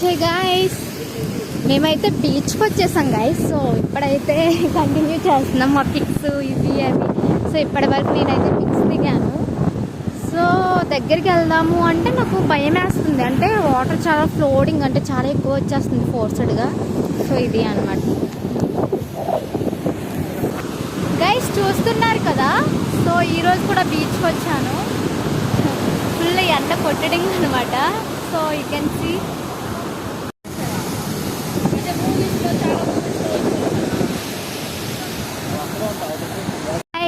Hey guys మేమైతే బీచ్కి వచ్చేసాం గాయస్ సో ఇప్పుడైతే కంటిన్యూ చేస్తున్నాం మా పిక్స్ ఇవి అవి. సో ఇప్పటి వరకు నేనైతే పిక్స్ దిగాను. సో దగ్గరికి వెళ్దాము అంటే నాకు భయం వేస్తుంది. అంటే వాటర్ చాలా ఫ్లోడింగ్ అంటే చాలా ఎక్కువ వచ్చేస్తుంది ఫోర్స్డ్గా సో ఇది అనమాట గైస్ చూస్తున్నారు కదా? సో ఈరోజు కూడా బీచ్కి వచ్చాను. ఫుల్ ఎండ కొట్టడం అనమాట so you can see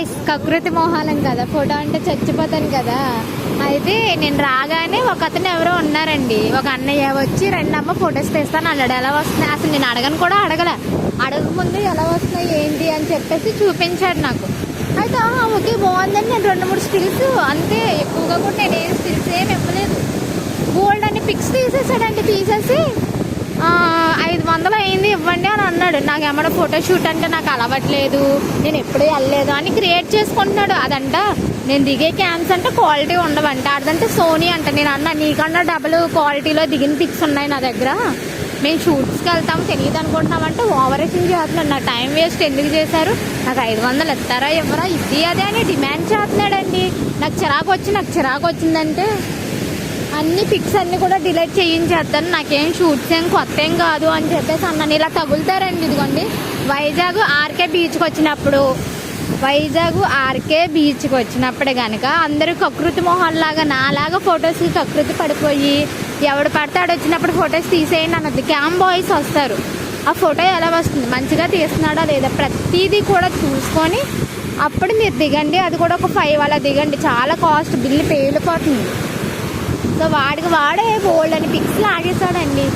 guys కకృతి మోహాలం కదా ఫోటో అంటే చచ్చిపోతాను కదా. అయితే నేను రాగానే ఒక అతను ఎవరో ఉన్నారండి. ఒక అన్నయ్య వచ్చి రెండు అమ్మ ఫొటోస్ తీస్తాను అన్నాడు. ఎలా వస్తున్నాయి? అసలు నేను అడగను కూడా అడగలే. అడగక ముందు ఎలా వస్తున్నాయి? ఏంటి? అని చెప్పేసి చూపించాడు నాకు. అయితే ఓకే బాగుందని నేను రెండు మూడు స్టిల్స్ అంతే. ఎక్కువగా కూడా నేను ఏం స్టిల్స్ ఏం ఇవ్వలేదు. గోల్డ్ అని పిక్స్ తీసేసాడండి తీసేసి ఐదు వందలు అయింది ఇవ్వండి అని అన్నాడు. నాకు ఏమన్నా ఫోటోషూట్ అంటే నాకు అలవట్లేదు. నేను ఎప్పుడూ వెళ్ళలేదు అని క్రియేట్ చేసుకుంటున్నాడు. అదంట నేను దిగే క్యాన్స్ అంటే క్వాలిటీ ఉండవంట. అదంటే సోనీ అంట. నేను అన్న నీకన్నా డబుల్ క్వాలిటీలో దిగిన పిక్స్ ఉన్నాయి నా దగ్గర. మేము షూట్స్కి వెళ్తాం తెలియదు అనుకుంటున్నామంటే ఓవరేషన్ చేస్తున్నాడు. నా టైం వేస్ట్ ఎందుకు చేశారు? నాకు ఐదు వందలు ఇస్తారా ఇవ్వరా? ఇది అదే అని డిమాండ్ చేస్తున్నాడండి. నాకు చిరాకు వచ్చి నాకు చిరాకు వచ్చిందంటే అన్ని పిక్స్ అన్ని కూడా డిలీట్ చేయించేస్తాను నాకేం షూట్స్ ఏం కొత్త ఏం కాదు అని చెప్పేసి అన్నాను. ఇలా తగులుతారండి ఇదిగోండి. వైజాగ్ ఆర్కే బీచ్కి వచ్చినప్పుడు వైజాగ్ ఆర్కే బీచ్కి వచ్చినప్పుడే కనుక అందరూ కకృతి మొహల్లాగా నాలాగా ఫొటోస్కి కకృతి పడిపోయి ఎవడు పడతాడు వచ్చినప్పుడు ఫొటోస్ తీసేయండి అన్నది. క్యామ్ బాయ్స్ వస్తారు. ఆ ఫోటో ఎలా వస్తుంది? మంచిగా తీస్తున్నాడా లేదా? ప్రతిదీ కూడా చూసుకొని అప్పుడు మీరు దిగండి. అది కూడా ఒక ఫైవ్ అలా దిగండి. చాలా కాస్ట్ బిల్లు పేలిపోతుంది. సో వాడికి వాడే బోల్డ్ అని పిక్స్ లాగేశాడండి.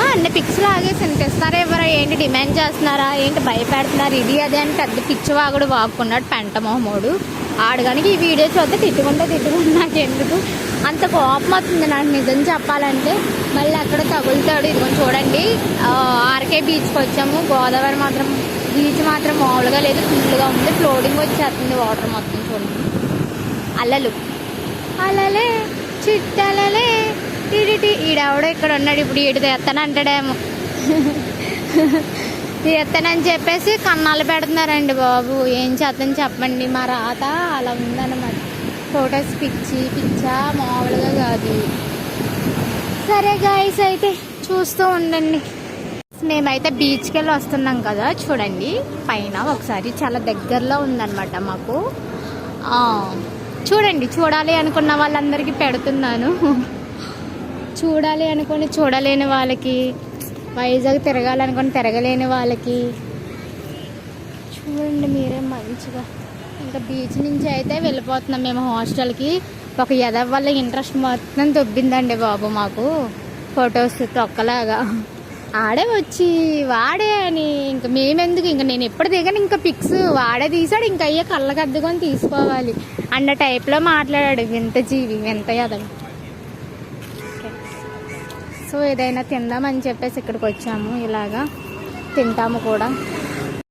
అన్ని పిక్స్ లాగేసి తెస్తారా ఎవరా ఏంటి డిమాండ్ చేస్తున్నారా? ఏంటి భయపెడుతున్నారు? ఇది అదే అని పెద్ద పిచ్చి వాగుడు వాక్కున్నాడు పెంట మొహమోడు. ఆడు కనుక ఈ వీడియో చూస్తే తిట్టుకుంటే తిట్టుకుంటే నాకు ఎందుకు అంత కోపం వస్తుంది నాకు నిజం చెప్పాలంటే. మళ్ళీ అక్కడ తగులుతాడు? ఇదిగో చూడండి. ఆర్కే బీచ్కి వచ్చాము. గోదావరి మాత్రం బీచ్ మాత్రం మామూలుగా లేదు. ఫుల్గా ఉంది. ఫ్లోటింగ్ వచ్చేస్తుంది వాటర్ మొత్తం చూడండి. అల్లలు అలలే. చిట్టలలే. టిడిటి ఈడెవడో ఇక్కడ ఉన్నాడు ఇప్పుడు ఈడు ఎత్తన అంటాడేమో. ఎత్తనని చెప్పేసి కన్నాలు పెడుతున్నారండి బాబు. ఏం చేద్దాం చెప్పండి. మా రాత అలా ఉందన్నమాట. ఫొటోస్ పిచ్చి పిచ్చా మామూలుగా కాదు. సరే గాయస్ అయితే చూస్తూ ఉండండి. మేమైతే బీచ్కి వెళ్ళి వస్తున్నాం కదా చూడండి. పైన ఒకసారి చాలా దగ్గరలో ఉందన్నమాట మాకు. ఆ, చూడండి చూడాలి అనుకున్న వాళ్ళందరికీ పెడుతున్నాను. చూడాలి అనుకుని చూడలేని వాళ్ళకి వైజాగ్ తిరగాలనుకుని తిరగలేని వాళ్ళకి. చూడండి మీరే మంచిగా. ఇంకా బీచ్ నుంచి అయితే వెళ్ళిపోతున్నాం మేము హాస్టల్కి. ఒక ఎదవ వల్ల ఇంట్రెస్ట్ మొత్తం దొబ్బిందండి బాబు మాకు. ఫొటోస్ తొక్కలాగా. ఆడే వచ్చి వాడే అని ఇంకా మేమెందుకు? ఇంకా నేను ఎప్పుడు దిగాను. ఇంకా పిక్స్ వాడే తీసాడు. ఇంకా అయ్యే కళ్ళకి అద్దుకొని తీసుకోవాలి అన్న టైప్లో మాట్లాడాడు. వింత జీవి వింత ఎదవ సో ఏదైనా తిందామని చెప్పేసి ఇక్కడికి వచ్చాము. ఇలాగా తింటాము కూడా.